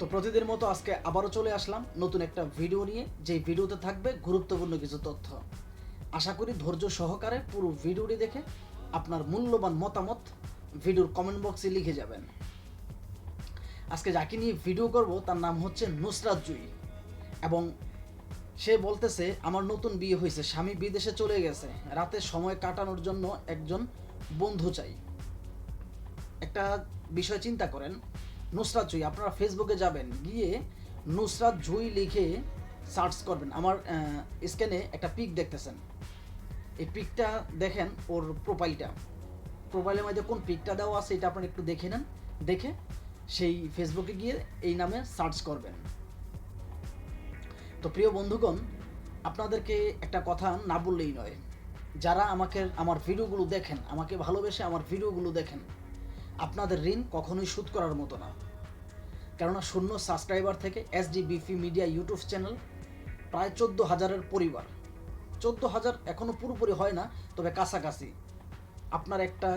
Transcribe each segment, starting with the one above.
তো প্রতিদিন মতো আজকে আবারও চলে আসলাম নতুন একটা ভিডিও নিয়ে যে ভিডিওতে থাকবে গুরুত্বপূর্ণ কিছু তথ্য। আশা করি ধৈর্য সহকারে পুরো ভিডিওটি দেখে আপনার মূল্যবান মতামত ভিডিওর কমেন্ট বক্সে লিখে যাবেন। আজকে যাকে নিয়ে ভিডিও করব, তার নাম হচ্ছে নুসরাত জুই এবং সে বলতেছে, আমার নতুন বিয়ে হয়েছে, স্বামী বিদেশে চলে গেছে। রাতে সময় কাটানোর জন্য একজন বন্ধু চাই। একটা বিষয় চিন্তা করেন নুসরাত জুই, আপনারা ফেসবুকে যাবেন, গিয়ে নুসরাত জুই লিখে সার্চ করবেন। আমার স্ক্যানে একটা পিক দেখতেছেন। এই পিকটা দেখেন ওর প্রোফাইলটা প্রোফাইলের মধ্যে কোন পিকটা দেওয়া আছে এটা আপনারা একটু দেখে নেন। দেখে সেই ফেসবুকে গিয়ে এই নামে সার্চ করবেন। তো প্রিয় বন্ধুগণ, আপনাদেরকে একটা কথা না বললেই নয়। যারা আমাকে, আমার ভিডিওগুলো দেখেন, আমাকে ভালোবেসে আমার ভিডিওগুলো দেখেন আপনাদের ঋণ কখনোই শোধ করার মতো না। কেননা শূন্য সাবস্ক্রাইবার থেকে এসডি বিফি মিডিয়া ইউটিউব চ্যানেল প্রায় চোদ্দ হাজারের পরিবার। চোদ্দ হাজার এখনও পুরোপুরি হয় না, তবে কাছাকাছি। আপনার একটা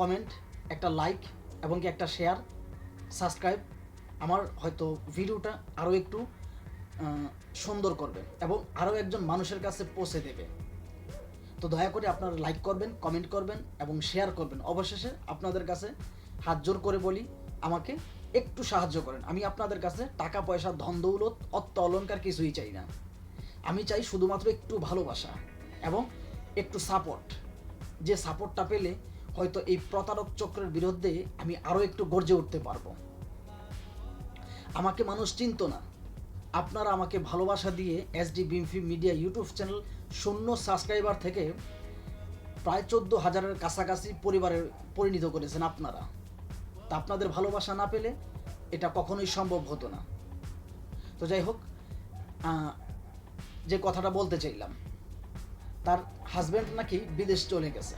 কমেন্ট একটা লাইক এবং কি একটা শেয়ার সাবস্ক্রাইব আমার হয়তো ভিডিওটা আরও একটু সুন্দর করবে এবং আরও একজন মানুষের কাছে পৌঁছে দেবে। তো দয়া করে আপনারা লাইক করবেন কমেন্ট করবেন এবং শেয়ার করবেন। অবশেষে আপনাদের কাছে হাত জোর করে বলি, আমাকে একটু সাহায্য করেন। আমি আপনাদের কাছে টাকা, পয়সা, ধন, দৌলত অত্য অলঙ্কার কিছুই চাই না। আমি চাই শুধুমাত্র একটু ভালোবাসা এবং একটু সাপোর্ট যে সাপোর্টটা পেলে হয়তো এই প্রতারক চক্রের বিরুদ্ধে আমি আরও একটু গর্জে উঠতে পারব। আমাকে মানুষ চিনত না। আপনারা আমাকে ভালোবাসা দিয়ে এসডি বিমফি মিডিয়া ইউটিউব চ্যানেল শূন্য সাবস্ক্রাইবার থেকে প্রায় চোদ্দ হাজারের কাছাকাছি পরিবারের পরিণত করেছেন আপনারা। তা আপনাদের ভালোবাসা না পেলে এটা কখনোই সম্ভব হতো না। তো যাই হোক যে কথাটা বলতে চাইলাম, তার হাজব্যান্ড নাকি বিদেশ চলে গেছে।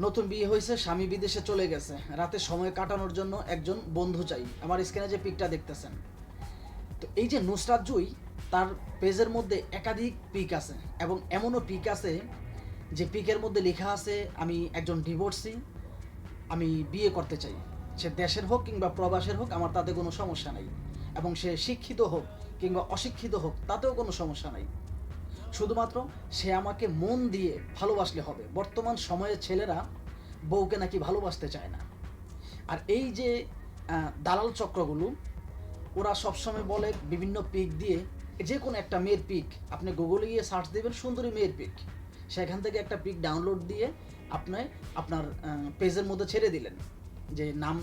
নতুন বিয়ে হয়েছে, স্বামী বিদেশে চলে গেছে। রাতে সময় কাটানোর জন্য একজন বন্ধু চাই। আমার স্ক্রিনে যে পিকটা দেখতেছেন। তো এই যে নুসরাত জুই, তার পেজের মধ্যে একাধিক পিক আছে এবং এমনও পিক আছে যে পিকের মধ্যে লেখা আছে, আমি একজন ডিভোর্সি আমি বিয়ে করতে চাই। সে দেশের হোক কিংবা প্রবাসের হোক, আমার তাতে কোনো সমস্যা নাই। এবং সে শিক্ষিত হোক কিংবা অশিক্ষিত হোক, তাতেও কোনো সমস্যা নাই। শুধুমাত্র সে আমাকে মন দিয়ে ভালোবাসলে হবে। বর্তমান সময়ের ছেলেরা বউকে নাকি ভালোবাসতে চায় না। আর এই যে দালাল চক্রগুলো, ওরা সবসময় বলে বিভিন্ন পিক দিয়ে, যে কোনো একটা মেয়ের পিক, আপনি গুগলে গিয়ে সার্চ দেবেন, সুন্দরী মেয়ের পিক। সেখান থেকে একটা পিক ডাউনলোড দিয়ে আপনি আপনার পেজের মধ্যে ছেড়ে দিলেন। যে নাম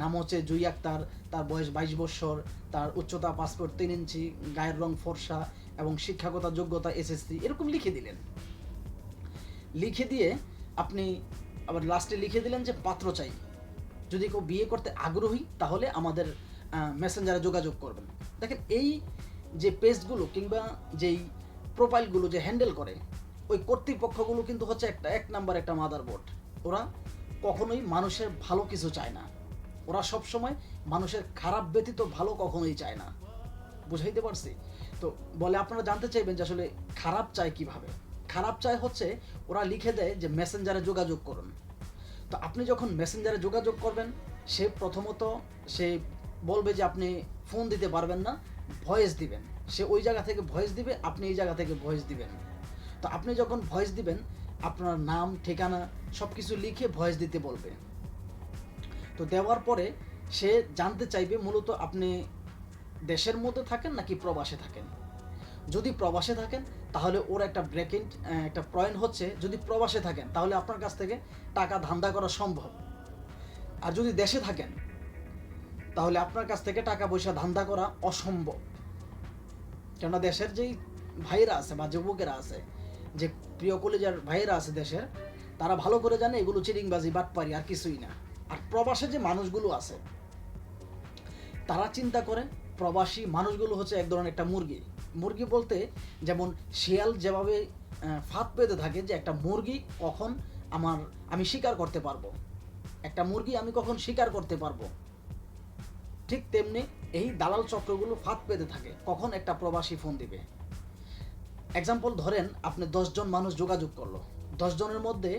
নাম হচ্ছে জুই আক্তার, তার বয়স বাইশ বছর, তার উচ্চতা পাসপোর্ট তিন ইঞ্চি, গায়ের রং ফর্সা এবং শিক্ষাগত যোগ্যতা এসএসসি, এরকম লিখে দিলেন। লিখে দিয়ে আপনি আবার লাস্টে লিখে দিলেন যে, পাত্র চাই। যদি কেউ বিয়ে করতে আগ্রহী, তাহলে আমাদের মেসেঞ্জারে যোগাযোগ করবেন। দেখেন, এই যে পেজগুলো কিংবা যেই প্রোফাইলগুলো যে হ্যান্ডেল করে, ওই কর্তৃপক্ষগুলো কিন্তু হচ্ছে একটা, এক নাম্বার একটা মাদার বোর্ড ওরা কখনোই মানুষের ভালো কিছু চায় না। ওরা সবসময় মানুষের খারাপ ব্যতীত ভালো কখনোই চায় না। বুঝাইতে পারছি? তো বলে আপনারা জানতে চাইবেন যে আসলে খারাপ চায় কীভাবে? খারাপ চায় হচ্ছে ওরা লিখে দেয় যে মেসেঞ্জারে যোগাযোগ করুন। তো আপনি যখন মেসেঞ্জারে যোগাযোগ করবেন, সে প্রথমত সে বলবে যে আপনি ফোন দিতে পারবেন না, ভয়েস দিবেন। সে ওই জায়গা থেকে ভয়েস দিবে, আপনি এই জায়গা থেকে ভয়েস দিবেন। তো আপনি যখন ভয়েস দিবেন, আপনার নাম, ঠিকানা সব কিছু লিখে ভয়েস দিতে বলবে। তো দেওয়ার পরে সে জানতে চাইবে মূলত আপনি দেশের মধ্যে থাকেন নাকি প্রবাসে থাকেন? যদি প্রবাসে থাকেন, তাহলে ওর একটা ব্রেকেন্ট একটা পয়েন্ট হচ্ছে যদি প্রবাসে থাকেন, তাহলে আপনার কাছ থেকে টাকা ধান্দা করা সম্ভব। আর যদি দেশে থাকেন, তাহলে আপনার কাছ থেকে টাকা পয়সা ধান্দা করা অসম্ভব। কেননা দেশের যেই ভাইরা আছে বা যুবকেরা আছে, যে প্রিয় কলেজের ভাইয়েরা আছে দেশের, তারা ভালো করে জানে এগুলো চিরিংবাজি বাটপারি আর কিছুই না। আর প্রবাসে যে মানুষগুলো আছে, তারা চিন্তা করে প্রবাসী মানুষগুলো হচ্ছে এক ধরনের একটা মুরগি। মুরগি বলতে যেমন শিয়াল যেভাবে ফাঁদ পেতে থাকে যে একটা মুরগি কখন আমার, আমি শিকার করতে পারব। একটা মুরগি আমি কখন শিকার করতে পারব। ঠিক তেমনি এই দালাল চক্রগুলো ফাঁদ পেতে থাকে, কখন একটা প্রবাসী ফোন দিবে। এক্সাম্পল ধরেন, আপনি দশজন মানুষ যোগাযোগ করল। দশজনের মধ্যে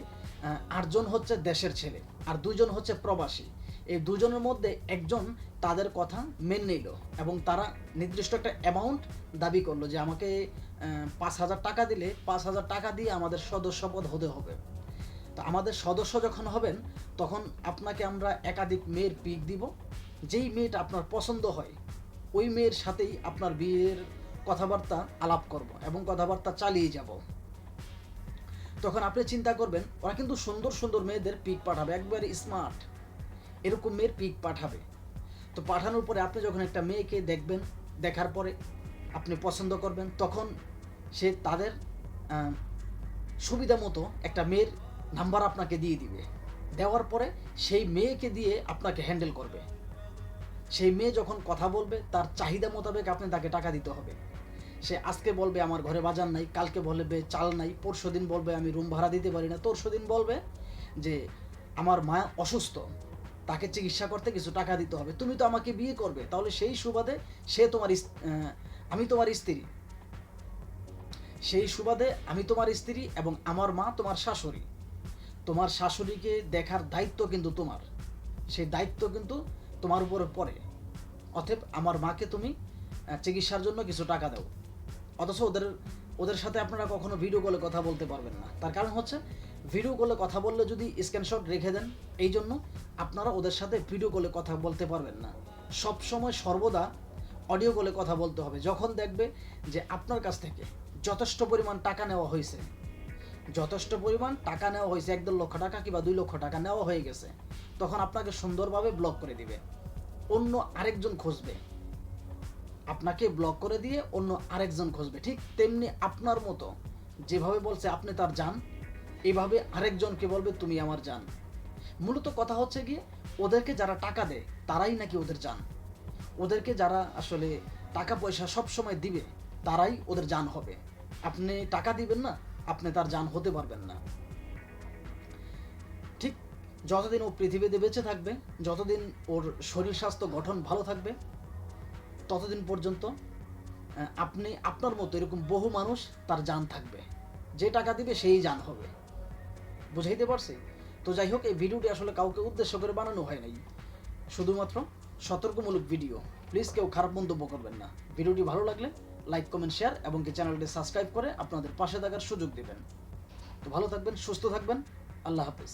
আটজন হচ্ছে দেশের ছেলে আর দুজন হচ্ছে প্রবাসী। এই দুজনের মধ্যে একজন তাদের কথা মেনে নিল এবং তারা নির্দিষ্ট একটা অ্যামাউন্ট দাবি করল যে আমাকে পাঁচ হাজার টাকা দিলে পাঁচ হাজার টাকা দিয়ে আমাদের সদস্যপদ হতে হবে। তো আমাদের সদস্য যখন হবেন, তখন আপনাকে আমরা একাধিক মেয়ের পিক দিব। যেই মেয়েটা আপনার পছন্দ হয়, ওই মেয়ের সাথেই আপনার বিয়ের কথাবার্তা আলাপ করব এবং কথাবার্তা চালিয়ে যাব। তখন আপনি চিন্তা করবেন, ওরা কিন্তু সুন্দর সুন্দর মেয়েদের পিক পাঠাবে, একবারে স্মার্ট এরকম মেয়ের পিক পাঠাবে। তো পাঠানোর পরে আপনি যখন একটা মেয়েকে দেখবেন, দেখার পরে আপনি পছন্দ করবেন, তখন সে তাদের সুবিধা মতো একটা মেয়ের নাম্বার আপনাকে দিয়ে দিবে। দেওয়ার পরে সেই মেয়েকে দিয়ে আপনাকে হ্যান্ডেল করবে। সেই মেয়ে যখন কথা বলবে, তার চাহিদা মোতাবেক আপনি তাকে টাকা দিতে হবে। সে আজকে বলবে আমার ঘরে বাজার নাই, কালকে বলবে চাল নাই পরশু দিন বলবে আমি রুম ভাড়া দিতে পারি না। তরশু দিন বলবে যে আমার মা অসুস্থ, তাকে চিকিৎসা করতে কিছু টাকা দিতে হবে, তুমি তো আমাকে বিয়ে করবে, তাহলে সেই সুবাদে সে তোমার আমি তোমার স্ত্রী। সেই সুবাদে আমি তোমার স্ত্রী এবং আমার মা তোমার শাশুড়ি। তোমার শাশুড়িকে দেখার দায়িত্ব কিন্তু তোমার, সেই দায়িত্ব কিন্তু তোমার উপরে পড়ে। অতএব আমার মাকে তুমি চিকিৎসার জন্য কিছু টাকা দাও। অথচ ওদের ওদের সাথে আপনারা কখনো ভিডিও কলে কথা বলতে পারবেন না। তার কারণ হচ্ছে ভিডিও কলে কথা বললে যদি স্ক্রিনশট রেখে দেন, এই জন্য আপনারা ওদের সাথে ভিডিও কলে কথা বলতে পারবেন না। সব সময় সর্বদা অডিও কলে কথা বলতে হবে। যখন দেখবে যে আপনার কাছ থেকে যথেষ্ট পরিমাণ টাকা নেওয়া হয়েছে, যথেষ্ট পরিমাণ টাকা নেওয়া হয়েছে, এক লক্ষ টাকা কিংবা দুই লক্ষ টাকা নেওয়া হয়ে গেছে, তখন আপনাকে সুন্দরভাবে ব্লক করে দিবে। অন্য আরেকজন খুঁজবে। আপনাকে ব্লক করে দিয়ে অন্য আরেকজন খুঁজবে, ঠিক তেমনি আপনার মতো। যেভাবে বলছে আপনি তার যান এভাবে আরেকজনকে বলবে তুমি আমার যান মূলত কথা হচ্ছে গিয়ে, ওদেরকে যারা টাকা দেয়, তারাই নাকি ওদের যান ওদেরকে যারা আসলে টাকা পয়সা সব সময় দিবে, তারাই ওদের যান হবে। আপনি টাকা দিবেন না, আপনি তার যান হতে পারবেন না। ঠিক যতদিন ও পৃথিবীতে বেঁচে থাকবে, যতদিন ওর শরীর স্বাস্থ্য গঠন ভালো থাকবে ততদিন পর্যন্ত আপনি, আপনার মতো এরকম বহু মানুষ তার যান থাকবে। যে টাকা দিবে সেই যান হবে। বুঝাইতে পারছি? তো যাই হোক, এই ভিডিওটি আসলে কাউকে উদ্দেশ্য করে বানানো হয় নাই। শুধুমাত্র সতর্কমূলক ভিডিও। প্লিজ কেউ খারাপ মন্তব্য করবেন না। ভিডিওটি ভালো লাগলে লাইক, কমেন্ট, শেয়ার এবং কি চ্যানেলটি সাবস্ক্রাইব করে আপনাদের পাশে থাকার সুযোগ দিবেন। তো ভালো থাকবেন, সুস্থ থাকবেন। আল্লাহ হাফিজ।